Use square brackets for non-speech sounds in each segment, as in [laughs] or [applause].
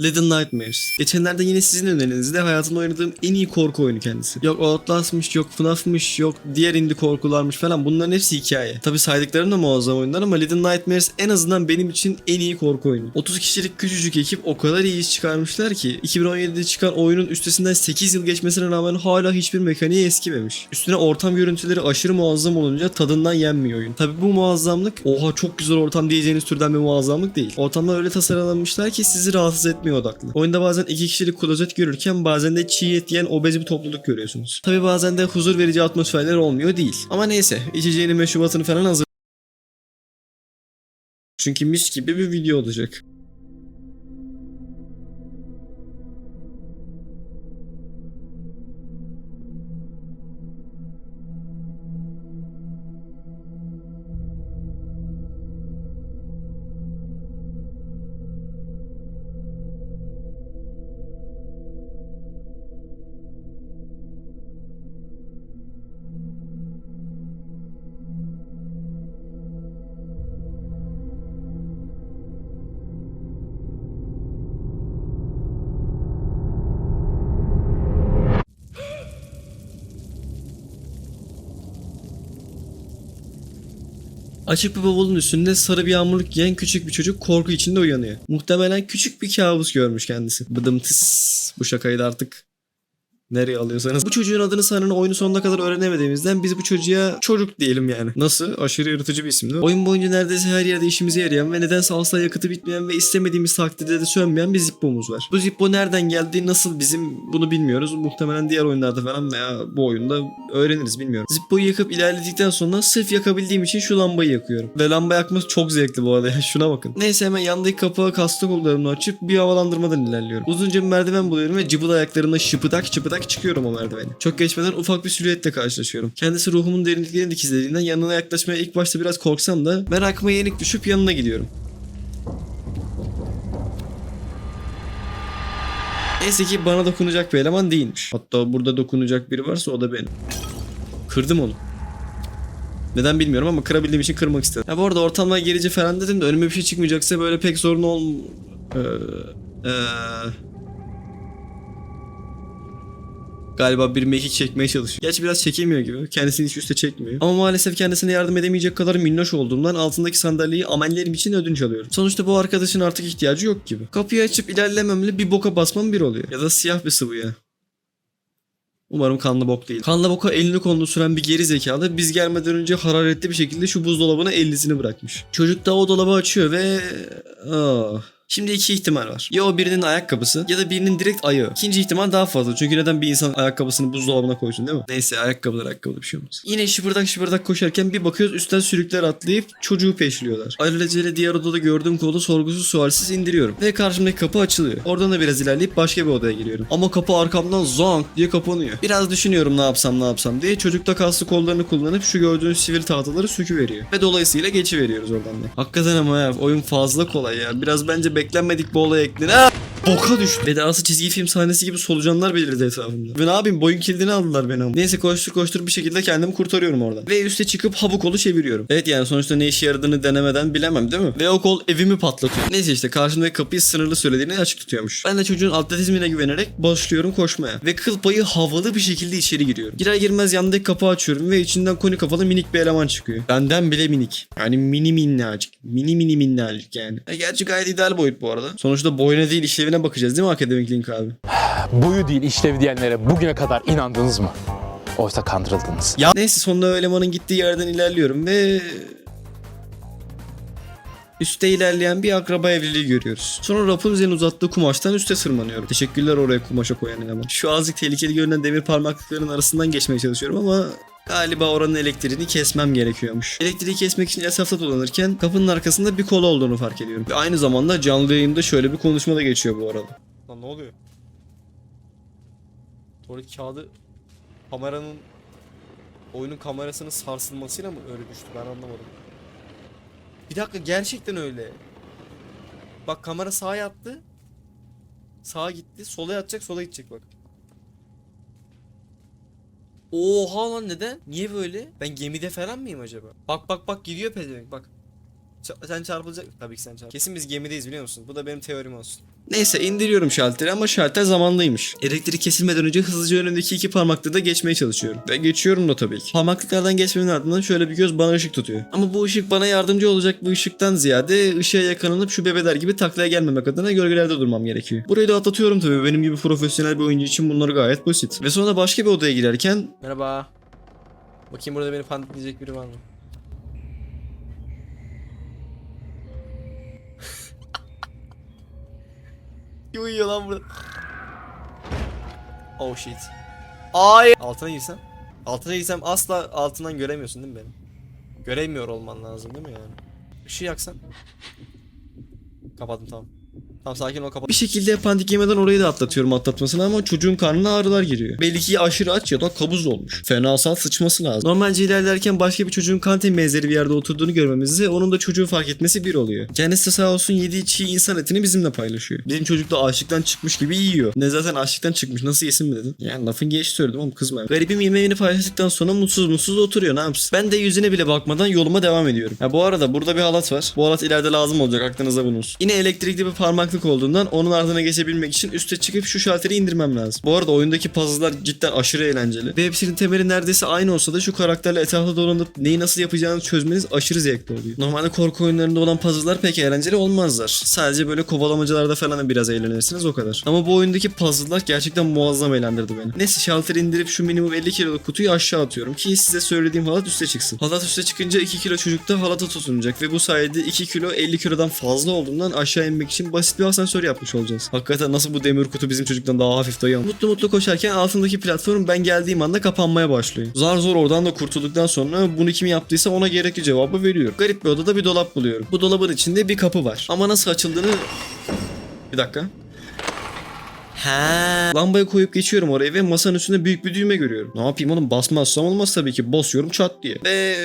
Little Nightmares. Geçenlerde yine sizin önerinizde hayatımda oynadığım en iyi korku oyunu kendisi. Yok Outlast'mış, yok FNAF'mış, yok diğer indie korkularmış falan bunların hepsi hikaye. Tabi saydıklarım da muazzam oyunlar ama Little Nightmares en azından benim için en iyi korku oyunu. 30 kişilik küçücük ekip o kadar iyi iş çıkarmışlar ki 2017'de çıkan oyunun üstesinden 8 yıl geçmesine rağmen hala hiçbir mekaniği eskimemiş. Üstüne ortam görüntüleri aşırı muazzam olunca tadından yenmiyor oyun. Tabi bu muazzamlık oha çok güzel ortam diyeceğiniz türden bir muazzamlık değil. Ortamlar öyle tasarlanmışlar ki sizi rahatsız etmiyor odaklı. Oyunda bazen iki kişilik klozet görürken bazen de çiğ et yiyen obez bir topluluk görüyorsunuz. Tabi bazen de huzur verici atmosferler olmuyor değil. Ama neyse içeceğini meşrubatını falan hazır. Çünkü mis gibi bir video olacak. Açık bir bavulun üstünde sarı bir yağmurluk giyen küçük bir çocuk korku içinde uyanıyor. Muhtemelen küçük bir kabus görmüş kendisi. Bıdım tıs. Bu şakayı da artık Nereye alıyorsanız. Bu çocuğun adını sanırım oyunu sonuna kadar öğrenemediğimizden biz bu çocuğa çocuk diyelim yani. Nasıl? Aşırı yaratıcı bir isim? Oyun boyunca neredeyse her yerde işimize yarayan ve nedense asla yakıtı bitmeyen ve istemediğimiz takdirde de sönmeyen bir Zippo'muz var. Bu Zippo nereden geldi, nasıl bizim bunu bilmiyoruz. Muhtemelen diğer oyunlarda falan veya bu oyunda öğreniriz bilmiyorum. Zippo'yu yakıp ilerledikten sonra sırf yakabildiğim için şu lambayı yakıyorum. Ve lamba yakması çok zevkli bu arada [laughs] şuna bakın. Neyse hemen yandaki kapağı kaslı kollarımla açıp bir havalandırmadan ilerliyorum. Uzunca bir merdiven buluyorum ve cıbıl ayaklarımla şıpıdak şıpıdak çıkıyorum o merdiveni. Çok geçmeden ufak bir silüetle karşılaşıyorum. Kendisi ruhumun derinliklerini dikizlediğinden yanına yaklaşmaya ilk başta biraz korksam da merakıma yenik düşüp yanına gidiyorum. Neyse ki bana dokunacak bir eleman değilmiş. Hatta burada dokunacak biri varsa o da benim. Kırdım onu. Neden bilmiyorum ama kırabildiğim için kırmak istedim. Ya bu arada ortamlar gerici falan dedim de önüme bir şey çıkmayacaksa böyle pek sorun ol... Ee, ee... Galiba bir mekik çekmeye çalışıyor. Gerçi biraz çekemiyor gibi. Kendisini hiç üste çekmiyor. Ama maalesef kendisine yardım edemeyecek kadar minnoş olduğumdan altındaki sandalyeyi amellerim için ödünç alıyorum. Sonuçta bu arkadaşın artık ihtiyacı yok gibi. Kapıyı açıp ilerlememle bir boka basmam bir oluyor. Ya da siyah bir sıvıya. Umarım kanlı bok değil. Kanlı boka elini kolunu süren bir geri zekalı biz gelmeden önce hararetli bir şekilde şu buzdolabına ellisini bırakmış. Çocuk da o dolabı açıyor ve... Ah. Şimdi iki ihtimal var. Ya o birinin ayakkabısı ya da birinin direkt ayağı. İkinci ihtimal daha fazla. Çünkü neden bir insan ayakkabısını buzdolabına koysun değil mi? Neyse ayakkabılar ayakkabılar bir şey olmaz. Yine şıpırdak şıpırdak koşarken bir bakıyoruz üstten sürükler atlayıp çocuğu peşliyorlar. Alelacele diğer odada gördüğüm kolu sorgusuz sualsiz indiriyorum. Ve karşımdaki kapı açılıyor. Oradan da biraz ilerleyip başka bir odaya giriyorum. Ama kapı arkamdan zonk diye kapanıyor. Biraz düşünüyorum ne yapsam ne yapsam diye. Çocuk da kaslı kollarını kullanıp şu gördüğünüz sivil tahtaları söküveriyor. Ve dolayısıyla geçiveriyoruz oradan da. Hakikaten ama ya oyun fazla kolay ya. Biraz bence beklenmedik bir olay eklenir. Boka düştü. Ve dahası çizgi film sahnesi gibi solucanlar belirdi etrafımda. Ve ne yapayım boyun kilidini aldılar beni ama. Neyse koştur koştur bir şekilde kendimi kurtarıyorum oradan. Ve üste çıkıp ha bu kolu çeviriyorum. Evet yani sonuçta ne işe yaradığını denemeden bilemem değil mi? Ve o kol evimi patlatıyor. Neyse işte karşımdaki kapıyı sınırlı süreliğine açık tutuyormuş. Ben de çocuğun atletizmine güvenerek başlıyorum koşmaya. Ve kıl payı havalı bir şekilde içeri giriyorum. Girer girmez yandaki kapıyı açıyorum ve içinden koni kafalı minik bir eleman çıkıyor. Benden bile minik. Yani mini minnacık. Mini mini minnacık yani. E, gerçi gayet ideal boyut bu arada. Sonuçta boyuna değil işlevine bakacağız değil mi akademik link abi? Boyu değil işlevi diyenlere bugüne kadar inandınız mı? Oysa kandırıldınız. Ya neyse sonunda elemanın gittiği yerden ilerliyorum ve Üste ilerleyen bir akraba evliliği görüyoruz. Sonra Rapunzel'in uzattığı kumaştan üste sırmanıyorum. Teşekkürler oraya kumaşa koyan eleman. Şu azıcık tehlikeli görünen demir parmaklıkların arasından geçmeye çalışıyorum ama Galiba oranın elektriğini kesmem gerekiyormuş. Elektriği kesmek için esafta dolanırken kapının arkasında bir kola olduğunu fark ediyorum. Ve aynı zamanda canlı yayında şöyle bir konuşma da geçiyor bu arada. Lan ne oluyor? Tuvalet kağıdı kameranın oyunun kamerasının sarsılmasıyla mı öyle düştü ben anlamadım. Bir dakika gerçekten öyle. Bak kamera sağa yattı. Sağa gitti. Sola yatacak sola gidecek bak. Oha lan neden? Niye böyle? Ben gemide falan mıyım acaba? Bak bak bak gidiyor pezevenk bak. Sen çarpılacak. Tabii ki sen çarp. Kesin biz gemideyiz biliyor musun? Bu da benim teorim olsun. Neyse indiriyorum şalteri ama şalter zamanlıymış. Elektrik kesilmeden önce hızlıca önümdeki iki parmaklığı da geçmeye çalışıyorum. Ve geçiyorum da tabii ki. Parmaklıklardan geçmemin ardından şöyle bir göz bana ışık tutuyor. Ama bu ışık bana yardımcı olacak bir ışıktan ziyade ışığa yakalanıp şu bebeler gibi taklaya gelmemek adına gölgelerde durmam gerekiyor. Burayı da atlatıyorum tabii. Benim gibi profesyonel bir oyuncu için bunlar gayet basit. Ve sonra başka bir odaya girerken... Merhaba. Bakayım burada beni pandikleyecek biri var mı? Kim uyuyor lan burada? Oh shit. Ay. Altına girsem? Altına girsem asla altından göremiyorsun değil mi beni? Göremiyor olman lazım değil mi yani? Işığı yaksan. Kapattım tamam. Tamam sakin ol kapat. Bir şekilde pandik yemeden orayı da atlatıyorum atlatmasını ama çocuğun karnına ağrılar giriyor. Belli ki aşırı aç ya da kabuz olmuş. Fenasal sıçması lazım. Normalce ilerlerken başka bir çocuğun kantin benzeri bir yerde oturduğunu görmemizde onun da çocuğu fark etmesi bir oluyor. Kendisi de sağ olsun yediği çiğ insan etini bizimle paylaşıyor. Bizim çocuk da açlıktan çıkmış gibi yiyor. Ne zaten açlıktan çıkmış nasıl yesin mi dedin? Yani lafın gelişi söyledim oğlum kızma. Garibim yemeğini paylaştıktan sonra mutsuz mutsuz oturuyor ne yapsın? Ben de yüzüne bile bakmadan yoluma devam ediyorum. Ha bu arada burada bir halat var. Bu halat ileride lazım olacak aklınızda bulunsun. Yine elektrikli bir parmaklık olduğundan onun ardına geçebilmek için üste çıkıp şu şalteri indirmem lazım. Bu arada oyundaki puzzle'lar cidden aşırı eğlenceli. Ve hepsinin temeli neredeyse aynı olsa da şu karakterle etrafta dolanıp neyi nasıl yapacağını çözmeniz aşırı zevkli oluyor. Normalde korku oyunlarında olan puzzle'lar pek eğlenceli olmazlar. Sadece böyle kovalamacalarda falan biraz eğlenirsiniz o kadar. Ama bu oyundaki puzzle'lar gerçekten muazzam eğlendirdi beni. Neyse şalteri indirip şu minimum 50 kiloluk kutuyu aşağı atıyorum ki size söylediğim halat üste çıksın. Halat üste çıkınca 2 kilo çocuk da halata tutunacak ve bu sayede 2 kilo 50 kilodan fazla olduğundan aşağı inmek için basit bir asansör yapmış olacağız. Hakikaten nasıl bu demir kutu bizim çocuktan daha hafif dayıyor. Mutlu mutlu koşarken altındaki platform ben geldiğim anda kapanmaya başlıyor. Zar zor oradan da kurtulduktan sonra bunu kim yaptıysa ona gerekli cevabı veriyor. Garip bir odada bir dolap buluyorum. Bu dolabın içinde bir kapı var. Ama nasıl açıldığını... Bir dakika. He. Lambayı koyup geçiyorum oraya ve masanın üstünde büyük bir düğme görüyorum. Ne yapayım oğlum basmazsam olmaz tabii ki. Basıyorum çat diye. Ve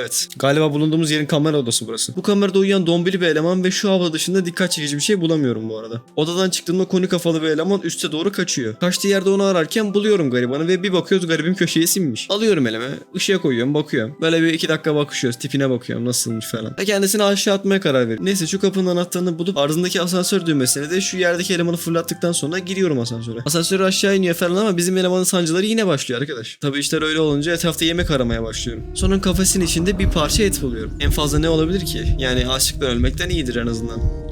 evet. Galiba bulunduğumuz yerin kamera odası burası. Bu kamerada uyuyan dombili bir eleman ve şu hava dışında dikkat çekici bir şey bulamıyorum bu arada. Odadan çıktığımda koni kafalı bir eleman üste doğru kaçıyor. Kaçtığı yerde onu ararken buluyorum garibanı ve bir bakıyoruz garibim köşeye sinmiş. Alıyorum elime. ışığa koyuyorum bakıyorum. Böyle bir iki dakika bakışıyoruz. Tipine bakıyorum nasılmış falan. Ve kendisini aşağı atmaya karar veriyorum. Neyse şu kapının anahtarını bulup ardındaki asansör düğmesine de şu yerdeki elemanı fırlattıktan sonra giriyorum asansöre. Asansör aşağı iniyor falan ama bizim elemanın sancıları yine başlıyor arkadaş. Tabi işler öyle olunca etrafta yemek aramaya başlıyorum. Sonra kafesin içinde bir parça et buluyorum. En fazla ne olabilir ki? Yani açlıktan ölmekten iyidir en azından.